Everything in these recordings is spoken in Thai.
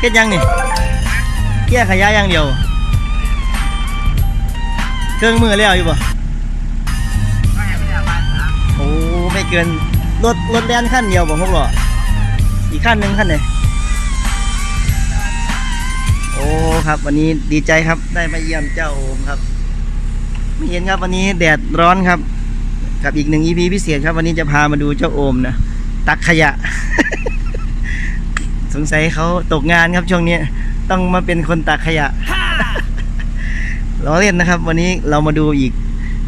เฮ็ดยังนี่เกี้ยขยะอย่างเดียว เครื่องมือแล้วอยู่บ่โอ้ไม่เกินรถรถแล่นขั้นเดียวบ่พวกหรออีกขั้นหนึ่งขั้นไหนโอ้ครับ วันนี้ดีใจครับได้มาเยี่ยมเจ้าโอมครับไม่เห็นครับวันนี้แดดร้อนครับ กับอีกหนึ่ง EP พิเศษครับ วันนี้จะพามาดูเจ้าโอมนะ ตักขยะ สงสัยเขาตกงานครับช่วงนี้ ต้องมาเป็นคนตักขยะล้อเล่นนะครับ วันนี้เรามาดูอีก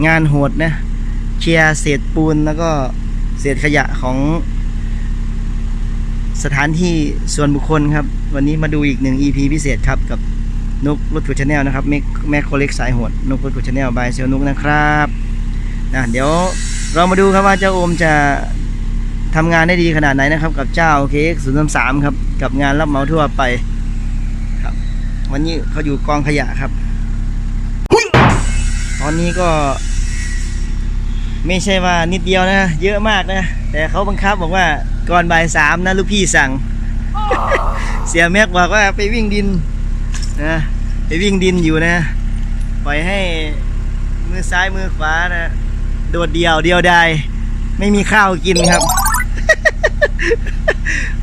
งานโหดนะเคลียร์เศษปูนแล้วก็เศษขยะของ สถานที่ส่วนบุคคลครับ วันนี้มาดูอีกหนึ่ง EP พิเศษครับกับนุกรถถูชาแนลนะครับแม่แม่โคเล็กสายโหดนุกรถถูชาแนลบายเซลนุกนะครับนะเดี๋ยวเรามาดูครับว่าเจ้าโอมจะ ทำงานได้ดีขนาดไหนนะครับ กับเจ้า KX 0 3 3ครับ กับงานรับเหมาทั่วไปครับ วันนี้เขาอยู่กองขยะครับ ตอนนี้ก็ ไม่ใช่ว่านิดเดียวนะ เยอะมากนะ แต่เขาบังคับบอกว่าก่อนบ่ายสามนะลูกพี่สั่ง เสียแม็กบอกว่าไปวิ่งดินนะไปวิ่งดินอยู่นะ ปล่อยให้มือซ้ายมือขวานะ โดดเดียวเดียวดายไม่มีข้าวกินครับ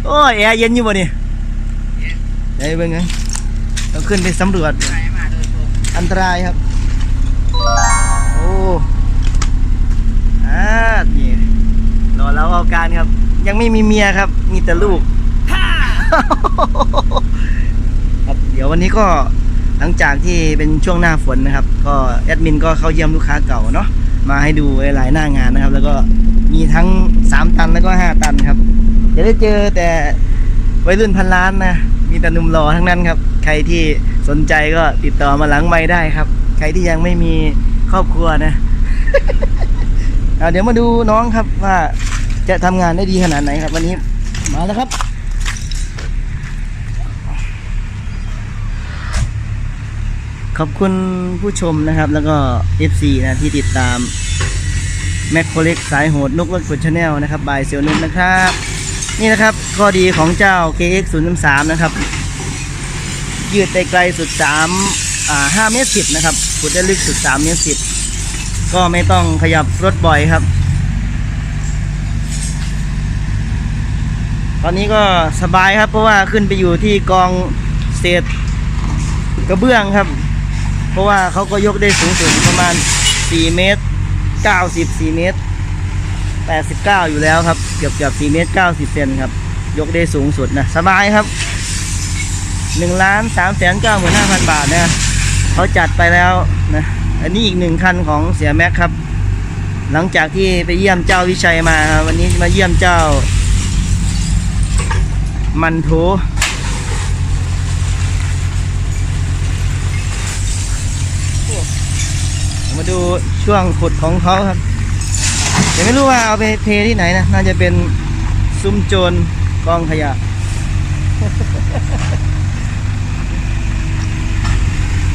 โอ้ยแอร์เย็นอยู่บ่เนี่ยเดี๋ยวเบิ่งกันต้องขึ้นไปสำรวจ อันตรายครับ โอ้อานี่รอแล้วเอาการครับ ยังไม่มีเมียครับ มีแต่ลูก ครับ เดี๋ยววันนี้ก็หลังจากที่เป็นช่วงหน้าฝนนะครับ ก็แอดมินก็เข้าเยี่ยมลูกค้าเก่าเนาะ มาให้ดูหลายๆหน้างานนะครับ แล้วก็มีทั้ง 3 ตันแล้วก็ 5 ตันครับ จะได้เจอแต่วัยรุ่นพันล้านนะ มีแต่หนุ่มหล่อทั้งนั้นครับ ใครที่สนใจก็ติดต่อมาหลังไม่ได้ครับ ใครที่ยังไม่มีครอบครัวนะเดี๋ยวมาดูน้องครับว่าจะทำงานได้ดีขนาดไหนครับ วันนี้มาแล้วครับขอบคุณผู้ชมนะครับ แล้วก็ FC นะที่ติดตามแมคโครเล็กสายโหดนุกรถขุดชาแนลนะครับบายเซลนุกนะครับ นี่นะครับข้อดีของเจ้า KX 0 3นะครับ ยืดได้ไกลสุด3อ่า5เมตร10 นะครับขุดได้ลึกสุด3เมตร10 ก็ไม่ต้องขยับรถบ่อยครับ ตอนนี้ก็สบายครับเพราะว่าขึ้นไปอยู่ที่กองเศษกระเบื้องครับ เพราะว่าเขาก็ยกได้สูงสุดประมาณ 4 เมตร 94 เมตร 89 อยู่แล้วครับ เกือบเกือบ4เมตร90เซนครับ ยกได้สูงสุดนะ สบายครับ1ล้าน3แสน9หมื่น5,000 บาทนะเขาจัดไปแล้วนะ อันนี้อีกหนึ่งคันของเสียแม็กครับ หลังจากที่ไปเยี่ยมเจ้าวิชัยมา วันนี้มาเยี่ยมเจ้า มันโถมาดูช่วงขุดของเขาครับ ดี๋ยวไม่รู้ว่าเอาไปเทที่ไหนนะ น่าจะเป็นซุ้มโจรกองขยะ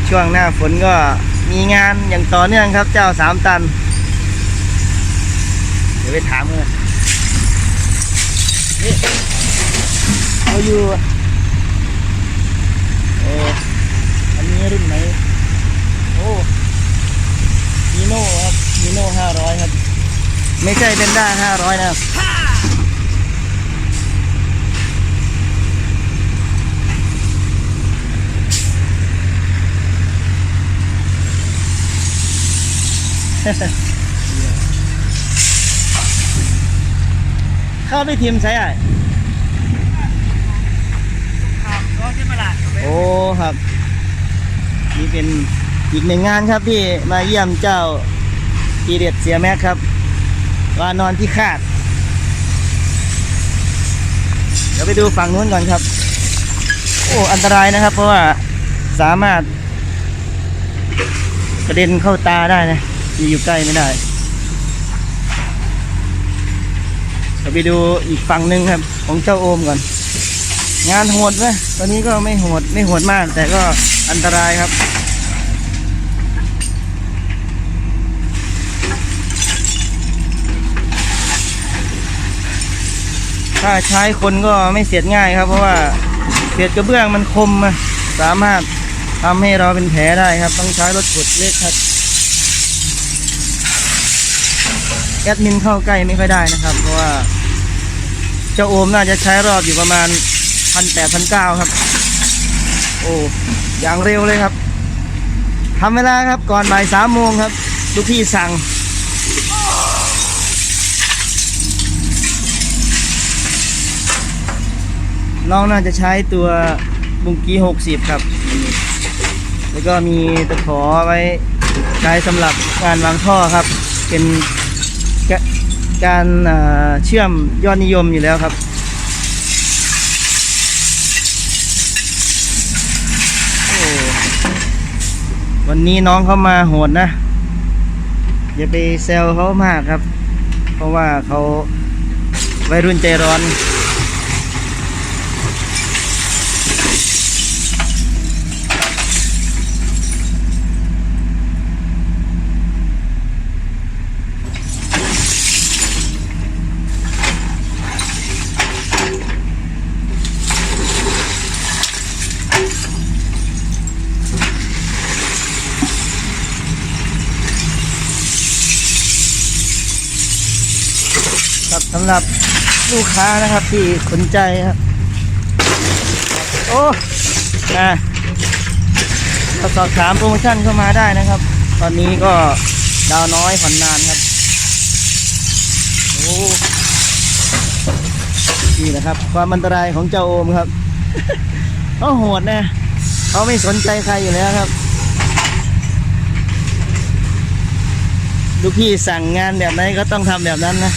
ช่วงหน้าฝนก็มีงานอย่างต่อเนื่องครับ เจ้าสามตัน เดี๋ยวไปถามเลยนี่เขาอยู่โออันนี้รุ่นไหนโอ้มีโน่ครับมีโน่ห้าร้อยครับ ไม่ใช่เป็นด้าห้าร้อยนะครับเข้าไปทีมใช่ไหมโอ้ครับ นี่เป็นอีกหนึ่งงานครับที่มาเยี่ยมเจ้าทีเด็ดเสียแม็กครับ วานอนที่คาด เดี๋ยวไปดูฝั่งนู้นก่อนครับ โอ้อันตรายนะครับ เพราะว่าสามารถกระเด็นเข้าตาได้นะอยู่ใกล้ไม่ได้เดี๋ยวไปดูอีกฝั่งหนึ่งครับ ของเจ้าโอมก่อน งานโหดไหมตอนนี้ก็ไม่โหดไม่โหดมาก แต่ก็อันตรายครับ ถ้าใช้คนก็ไม่เสียดง่ายครับ เพราะว่าเศษกระเบื้องมันคมอะสามารถทำให้เราเป็นแผลได้ครับ ต้องใช้รถขุดเล็กครับแอดมินเข้าใกล้ไม่ค่อยได้นะครับ เพราะว่าเจ้าโอมน่าจะใช้รอบอยู่ประมาณพันแปดพันเก้าครับ โอ้อย่างเร็วเลยครับทำเวลาครับก่อนบ่ายสามโมงครับลูกพี่สั่ง น้องน่าจะใช้ตัวบุงกี้หกสิบครับ แล้วก็มีตะขอไว้ใช้สำหรับการวางท่อครับ เป็นการเชื่อมยอดนิยมอยู่แล้วครับวันนี้น้องเขามาโหดนะ อย่าไปแซวเขามากครับ เพราะว่าเขาวัยรุ่นใจร้อนำหรับลูกค้านะครับที่สนใจครับ โอ้นะก็สอบถามโปรโมชั่นเข้ามาได้นะครับ ตอนนี้ก็ดาวน้อยผ่อนนานครับ โอ้นี่แหละครับ ความอันตรายของเจ้าโอมครับเขาโหดนะเขาไม่สนใจใครอยู่แล้วครับลูกพี่สั่งงานแบบไหนก็ต้องทำแบบนั้นนะ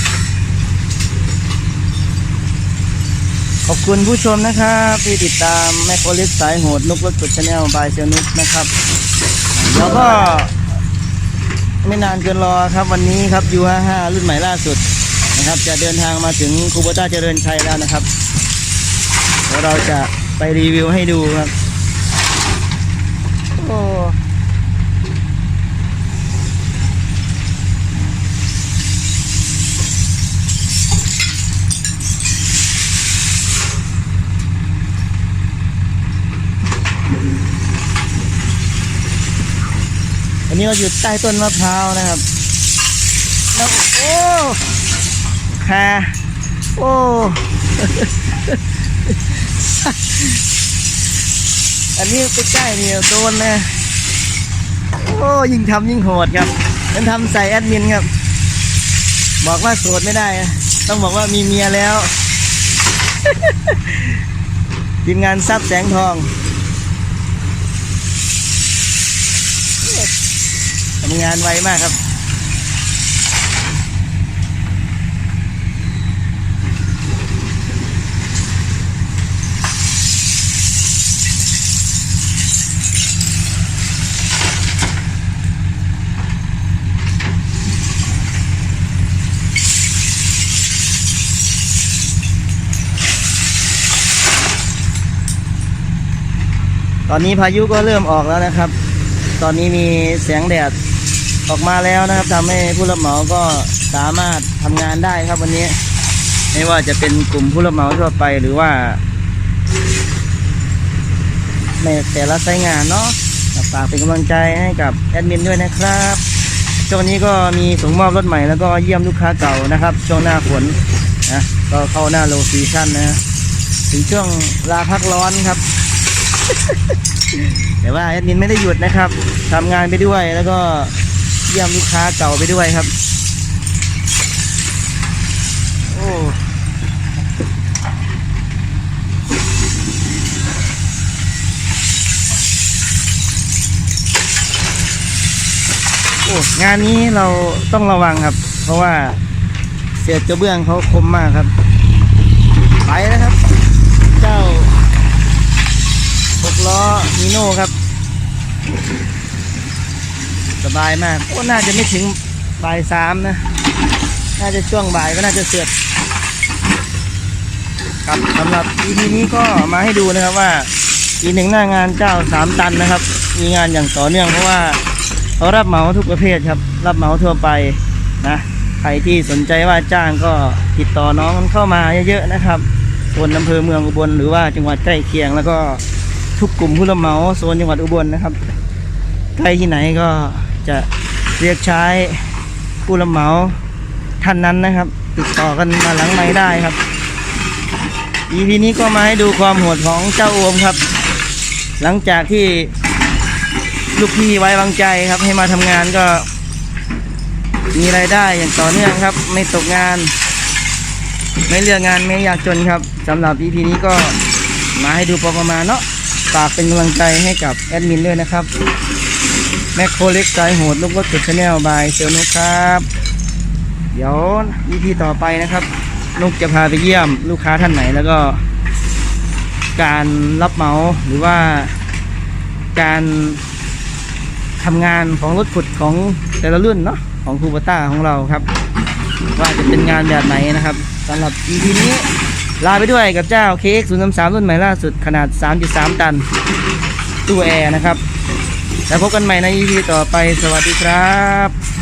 ขอบคุณผู้ชมนะครับที่ติดตามแมคโครลิสสายโหดนุกรถสุดชาแนลบายเซลนุกนะครับ แล้วก็ ไม่นานเกินรอครับวันนี้ครับ U55 รุ่นใหม่ล่าสุดนะครับ จะเดินทางมาถึงคูโบต้าเจริญชัยแล้วนะครับเดี๋ยวเราจะไปรีวิวให้ดูครับ โอ้ อันนี้เราอยู่ใต้ต้นมะพร้าวนะครับแล้วโอ้คาโอ้อันนี้ใกล้ๆนี่โดนนะโอ้ยิ่งทำยิ่งโหดครับมันทำใส่แอดมินครับ บอกว่าโสดไม่ได้ต้องบอกว่ามีเมียแล้วทีมงานทรัพย์แสงทอง ทำงานไวมากครับ ตอนนี้พายุก็เริ่มออกแล้วนะครับ ตอนนี้มีแสงแดด ออกมาแล้วนะครับทำให้ผู้รับเหมาก็สามารถทำงานได้ครับวันนี้ ไม่ว่าจะเป็นกลุ่มผู้รับเหมาทั่วไปหรือว่าในแต่ละไซต์งานเนาะฝากเป็นกำลังใจให้กับแอดมินด้วยนะครับช่วงนี้ก็มีส่งมอบรถใหม่แล้วก็เยี่ยมลูกค้าเก่านะครับ ช่วงหน้าฝนนะก็เข้าหน้าโลซีชั่นนะถึงช่วงลาพักร้อนครับ แต่ว่าแอดมินไม่ได้หยุดนะครับทำงานไปด้วยแล้วก็ เยี่ยมลูกค้าเก่าไปด้วยครับ โอ้โอ้งานนี้เราต้องระวังครับ เพราะว่าเศษกระเบื้องเขาคมมากครับ ไปแล้วครับ เจ้าหกล้อมิโน่ครับ สบายมากโอ้น่าจะไม่ถึงบ่ายสามนะ น่าจะช่วงบ่ายก็น่าจะเสร็จครับสำหรับ EP นี้ก็มาให้ดูนะครับว่าปีหนึ่งหน้างานเจ้าสามตันนะครับ มีงานอย่างต่อเนื่องเพราะว่าเขารับเหมาทุกประเภทครับ รับเหมาทั่วไปนะใครที่สนใจว่าจ้างก็ติดต่อน้องเข้ามาเยอะๆนะครับโซนอำเภอเมืองอุบลหรือว่าจังหวัดใกล้เคียง แล้วก็ทุกกลุ่มผู้รับเหมาโซนจังหวัดอุบลนะครับใกล้ที่ไหนก็ จะเรียกใช้ผู้รับเหมาท่านนั้นนะครับ ติดต่อกันมาหลังไม้ได้ครับ EP นี้ก็มาให้ดูความโหดของเจ้าโอมครับ หลังจากที่ลูกพี่ไว้วางใจครับ ให้มาทำงานก็ มีรายได้อย่างต่อเนื่องครับ ไม่ตกงาน ไม่เลือกงานไม่อยากจนครับสำหรับ EP นี้ก็มาให้ดูพอประมาณเนาะฝากเป็นกำลังใจให้กับแอดมินด้วยนะครับ แมคโครเล็กสายโหดลูกรถจุดชาแนลบายเซลนุกครับ เดี๋ยว EP ต่อไปนะครับ นุกจะพาไปเยี่ยมลูกค้าท่านไหนแล้วก็ การรับเหมาหรือว่า การทำงานของรถขุดของแต่ละรุ่นเนาะของคูปต้าของเราครับ ว่าจะเป็นงานแบบไหนนะครับสำหรับ EP นี้ลาไปด้วยกับเจ้า KX 0 3 3รุ่นใหม่ล่าสุดขนาด 3.3 ตันตู้แอร์นะครับ แล้วพบกันใหม่ใน EP ต่อไป สวัสดีครับ